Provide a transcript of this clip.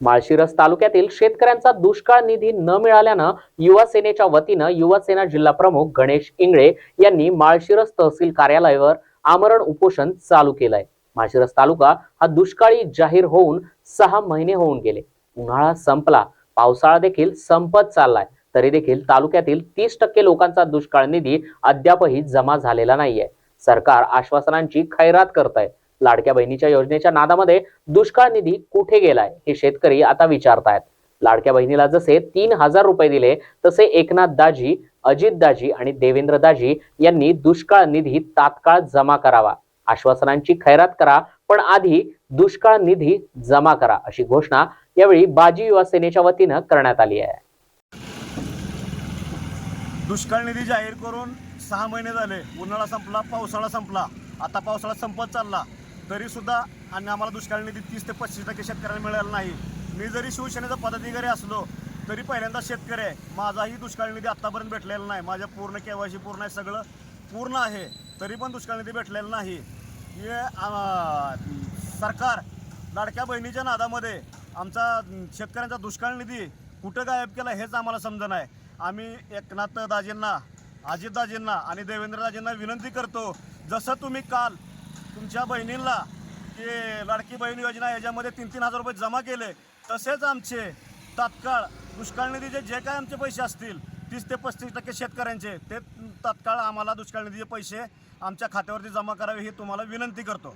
माळशिरस तालुक्यातील शेतकऱ्यांचा दुष्काळ निधी न मिळाल्यानं युवा सेनेच्या वतीनं युवासेना जिल्हा प्रमुख गणेश इंगळे यांनी माळशिरस तहसील कार्यालयावर आमरण उपोषण चालू केलंय. माळशिरस तालुका हा दुष्काळी जाहीर होऊन सहा महिने होऊन गेले. उन्हाळा संपला. पावसाळा देखील संपत चाललाय. तरी देखील तालुक्यातील तीस टक्के लोकांचा दुष्काळ निधी अद्यापही जमा झालेला नाहीये. सरकार आश्वासनांची खैरात करत आहे लाडक्या बहिणीच्या योजनेच्या नादामध्ये दुष्काळ निधी कुठे गेलाय हे शेतकरी आता विचारतायत. लाडक्या बहिणीला जसे तीन हजार रुपये दिले तसे एकनाथ दाजी अजित दाजी आणि देवेंद्र दाजी यांनी दुष्काळ निधी तात्काळ जमा करावा. आश्वासनांची खैरात करा पण आधी दुष्काळ निधी जमा करा अशी घोषणा यावेळी बाजी युवा सेनेच्या वतीनं करण्यात आली आहे. दुष्काळ निधी जाहीर करून सहा महिने झाले. उन्हाळा संपला पावसाळा संपला. आता पावसाळा संपत चालला. तरीसुद्धा आणि आम्हाला दुष्काळ निधी तीस ते पस्तीस टक्के शेतकऱ्यांना मिळाला नाही. मी जरी शिवसेनेचा पदाधिकारी असलो तरी पहिल्यांदा शेतकरी आहे. माझाही दुष्काळ निधी आत्तापर्यंत भेटलेला नाही. माझ्या पूर्ण केवायसी पूर्ण आहे सगळं पूर्ण आहे. तरी पण दुष्काळ निधी भेटलेला नाही. हे सरकार लाडक्या बहिणीच्या नादामध्ये आमचा शेतकऱ्यांचा दुष्काळ निधी कुठं गायब केला हेच आम्हाला समजणं आहे. आम्ही एकनाथ दाजींना अजितदाजींना आणि देवेंद्रदाजींना विनंती करतो जसं तुम्ही काल तुमच्या बहिणींना की लाडकी बहीण योजना याच्यामध्ये तीन तीन हजार रुपये जमा केले तसेच आमचे तात्काळ दुष्काळ निधीचे जे काय आमचे पैसे असतील तीस ते पस्तीस टक्के शेतकऱ्यांचे ते तात्काळ आम्हाला दुष्काळ निधीचे पैसे आमच्या खात्यावरती जमा करावे ही तुम्हाला विनंती करतो.